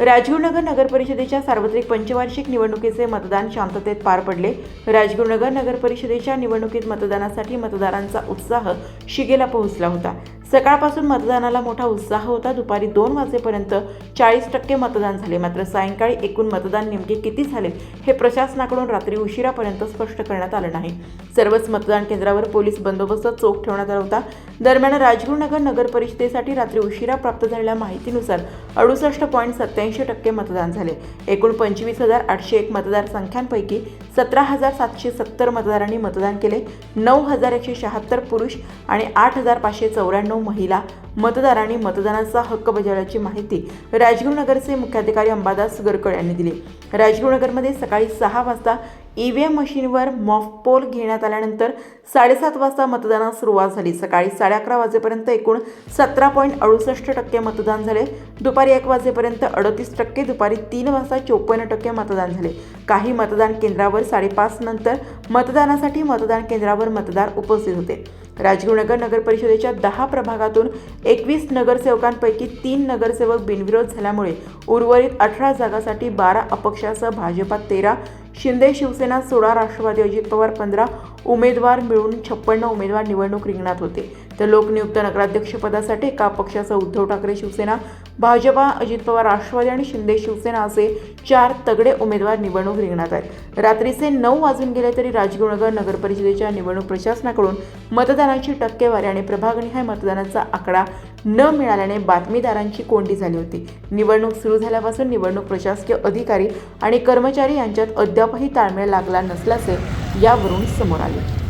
राजगुरुनगर नगर परिषदेच्या सार्वत्रिक पंचवार्षिक निवडणुकीचे मतदान शांततेत पार पडले. राजगुरुनगर नगर परिषदेच्या निवडणुकीत मतदानासाठी मतदारांचा उत्साह शिगेला पोहोचला होता. सकाळपासून मतदानाला मोठा उत्साह होता. दुपारी दोन वाजेपर्यंत चाळीस टक्के मतदान झाले. मात्र सायंकाळी एकूण मतदान नेमके किती झाले हे प्रशासनाकडून रात्री उशिरापर्यंत स्पष्ट करण्यात आलं नाही. सर्वच मतदान केंद्रावर पोलीस बंदोबस्त चोख ठेवण्यात आला होता. दरम्यान राजगुरुनगर नगर परिषदेसाठी रात्री उशिरा प्राप्त झालेल्या माहितीनुसार अडुसष्ट पॉईंट सत्याऐंशी टक्के मतदान झाले. एकूण पंचवीस हजार आठशे एक मतदारसंख्यांपैकी सतरा हजार सातशे सत्तर मतदारांनी मतदान केले. नऊ हजार एकशे शहात्तर पुरुष आणि आठ हजार पाचशे चौऱ्याण्णव महिला मतदारांनी मतदानाचा हक्क बजावल्याची माहिती राजगुरुनगरचे मुख्याधिकारी अंबादास गरकळ यांनी दिली. राजगुरुनगरमध्ये सकाळी सहा वाजता ई व्ही एम मशीनवर मॉफ पोल घेण्यात आल्यानंतर साडेसात वाजता मतदानास सुरुवात झाली. सकाळी साडे अकरा वाजेपर्यंत एकूण सतरा पॉईंट अडुसष्ट टक्के मतदान झाले. दुपारी एक वाजेपर्यंत अडतीस टक्के दुपारी तीन वाजता चोपन्न टक्के मतदान झाले. काही मतदान केंद्रावर साडेपाच नंतर मतदानासाठी मतदान केंद्रावर मतदार उपस्थित होते. राजीवनगर नगर परिषदेच्या दहा प्रभागातून एकवीस नगरसेवकांपैकी तीन नगरसेवक बिनविरोध झाल्यामुळे उर्वरित अठरा जागासाठी बारा अपक्षासह भाजपात तेरा शिंदे शिवसेना सोळा राष्ट्रवादी अजित पवार पंधरा उमेदवार मिळून छप्पन्न उमेदवार निवडणूक रिंगणात होते. तर लोकनियुक्त नगराध्यक्षपदासाठी एका पक्षाचा उद्धव ठाकरे शिवसेना भाजपा अजित पवार राष्ट्रवादी आणि शिंदे शिवसेना असे चार तगडे उमेदवार निवडणूक रिंगणात आहेत. रात्रीचे नऊ वाजून गेले तरी राजगुरुनगर नगरपरिषदेच्या निवडणूक प्रशासनाकडून मतदानाची टक्केवारी आणि प्रभागणी हा मतदानाचा आकडा न मिळाल्याने बातमीदारांची कोंडी झाली होती. निवडणूक सुरू झाल्यापासून निवडणूक प्रशासकीय अधिकारी आणि कर्मचारी यांच्यात अद्यापही ताळमेळ लागला नसल्याचे यावरून समोर आले.